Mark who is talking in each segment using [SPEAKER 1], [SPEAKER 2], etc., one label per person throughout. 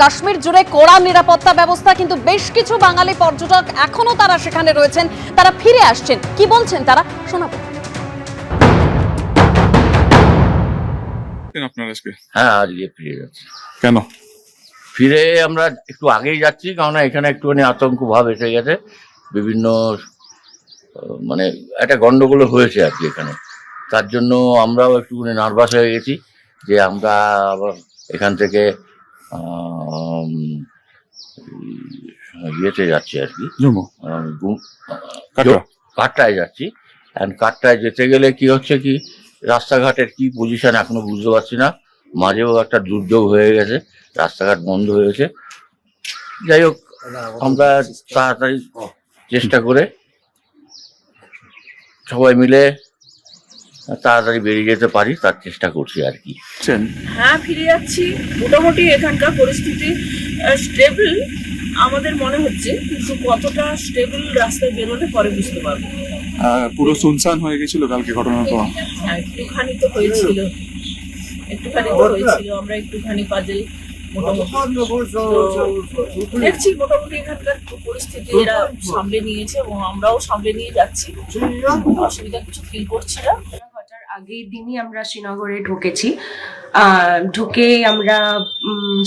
[SPEAKER 1] কাশ্মীর জুড়ে কড়া নিরাপত্তা ব্যবস্থা কিন্তু বেশ কিছু বাঙালি পর্যটক এখনও তারা সেখানে রয়েছেন। তারা ফিরে আসছেন। কি বলছেন তারা? শোনাবো।
[SPEAKER 2] আপনার আজকে?
[SPEAKER 3] হ্যাঁ আজকে ফিরে যাচ্ছি।
[SPEAKER 2] কেন?
[SPEAKER 3] ফিরে আমরা একটু আগেই যাচ্ছি কারণ এখানে একটুখানি আতঙ্ক ভাব এসে গেছে। বিভিন্ন মানে একটা গন্ডগোল হয়েছে আর কি এখানে। তার জন্য আমরাও একটুখানি নার্ভাস হয়ে গেছি যে আমরা আবার এখান থেকে ইয়েতে যাচ্ছি আর কি।
[SPEAKER 2] জম্মু
[SPEAKER 3] আহ, গুম-
[SPEAKER 2] কাটরা
[SPEAKER 3] কাটটায় যাচ্ছি। অ্যান্ড কাটটায় যেতে গেলে কি হচ্ছে কি রাস্তাঘাটের কি পজিশন এখনও বুঝতে পারছি না। মাঝেও একটা দুর্যোগ হয়ে গেছে রাস্তাঘাট বন্ধ হয়েছে যাই হোক আমরা তাড়াতাড়ি চেষ্টা করে সবাই মিলে তাড়াতাড়ি বেরিয়ে যেতে পারি তার চেষ্টা করছি আর কি।
[SPEAKER 4] হ্যাঁ ফিরে যাচ্ছি। মোটামুটি এখানকার পরিস্থিতি স্টেবল আমাদের মনে হচ্ছে কিন্তু কতটা স্টেবল রাস্তায় বেরোলে পরে বুঝতে পারব।
[SPEAKER 2] পুরো সুনসান হয়ে গেছিল কালকে ঘটনার পর?
[SPEAKER 4] হ্যাঁ একটুখানি তো হয়েছিল। একটুখানি তো হয়েছিল আমরা একটুখানি মোটামুটি দেখছি মোটামুটি এখানকার পরিস্থিতি এরা সামলে নিয়েছে এবং আমরাও সামলে নিয়ে যাচ্ছি। অসুবিধা কিছু ফিল করছি না।
[SPEAKER 5] আগের দিনই আমরা শ্রীনগরে ঢুকেছি। ঢুকে আমরা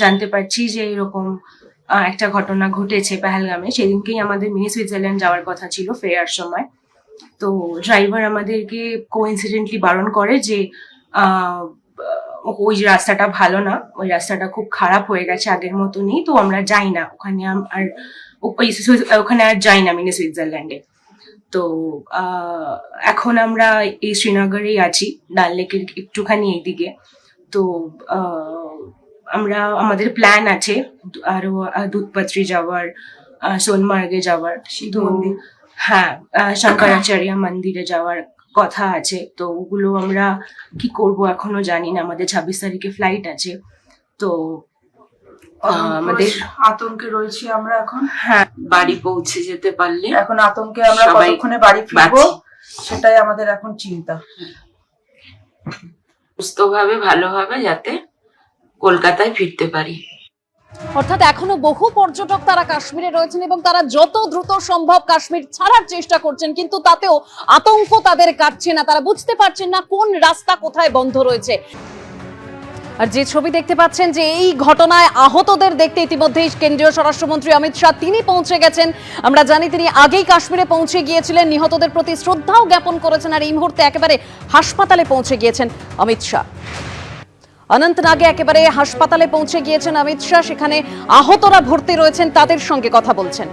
[SPEAKER 5] জানতে পারছি যে এরকম একটা ঘটনা ঘটেছে পেহেলগামে। সেদিনকেই আমাদের মিনি সুইজারল্যান্ড যাওয়ার কথা ছিল ফেরার সময়। তো ড্রাইভার আমাদেরকে কোইন্সিডেন্টলি বারণ করে যে ওই রাস্তাটা ভালো না, ওই রাস্তাটা খুব খারাপ হয়ে গেছে আগের মতো নেই তো আমরা যাই না। ওখানে আর ওখানে আর যাই না মিনি সুইজারল্যান্ডে। তো এখন আমরা এই শ্রীনগরেই আছি ডাল লেকের একটুখানি এইদিকে। তো আমরা আমাদের প্ল্যান আছে আরও দুধপাত্রি যাওয়ার সোনমার্গে যাওয়ার। তো হ্যাঁ শঙ্করাচার্য মন্দিরে যাওয়ার কথা আছে। তো ওগুলো আমরা কি করব এখনও জানি না আমাদের ছাব্বিশ তারিখে ফ্লাইট আছে। তো আমাদের
[SPEAKER 6] আতঙ্কে রয়েছি আমরা এখন।
[SPEAKER 5] হ্যাঁ।
[SPEAKER 7] বাড়ি পৌঁছে যেতে পারলে
[SPEAKER 6] এখন আতঙ্কে আমরা কতক্ষণে বাড়ি ফিরবো সেটাই আমাদের এখন চিন্তা।
[SPEAKER 7] সুস্থভাবে ভালোভাবে যাতে কলকাতায় ফিরতে পারি।
[SPEAKER 1] অর্থাৎ এখনও বহু পর্যটক তারা কাশ্মীরে রয়েছেন এবং তারা যত দ্রুত সম্ভব কাশ্মীর ছাড়ার চেষ্টা করছেন কিন্তু তাতেও আতঙ্ক তাদের কাটছে না। তারা বুঝতে পারছেন না কোন রাস্তা কোথায় বন্ধ রয়েছে। আর যে ছবি দেখতে পাচ্ছেন যে এই ঘটনায় আহতদের দেখতে ইতিমধ্যেই কেন্দ্রীয় স্বরাষ্ট্রমন্ত্রী অমিত শাহ তিনি পৌঁছে গেছেন। আমরা জানি তিনি আগেই কাশ্মীরে পৌঁছে গিয়েছিলেন। নিহতদের প্রতি শ্রদ্ধাও জ্ঞাপন করেছেন আর এই মুহূর্তে একেবারে হাসপাতালে পৌঁছে গিয়েছেন অমিত শাহ। অনন্তনাগে একেবারে হাসপাতালে পৌঁছে গিয়েছেন অমিত শাহ। সেখানে আহতরা ভর্তি রয়েছেন, তাদের সঙ্গে কথা বলছেন।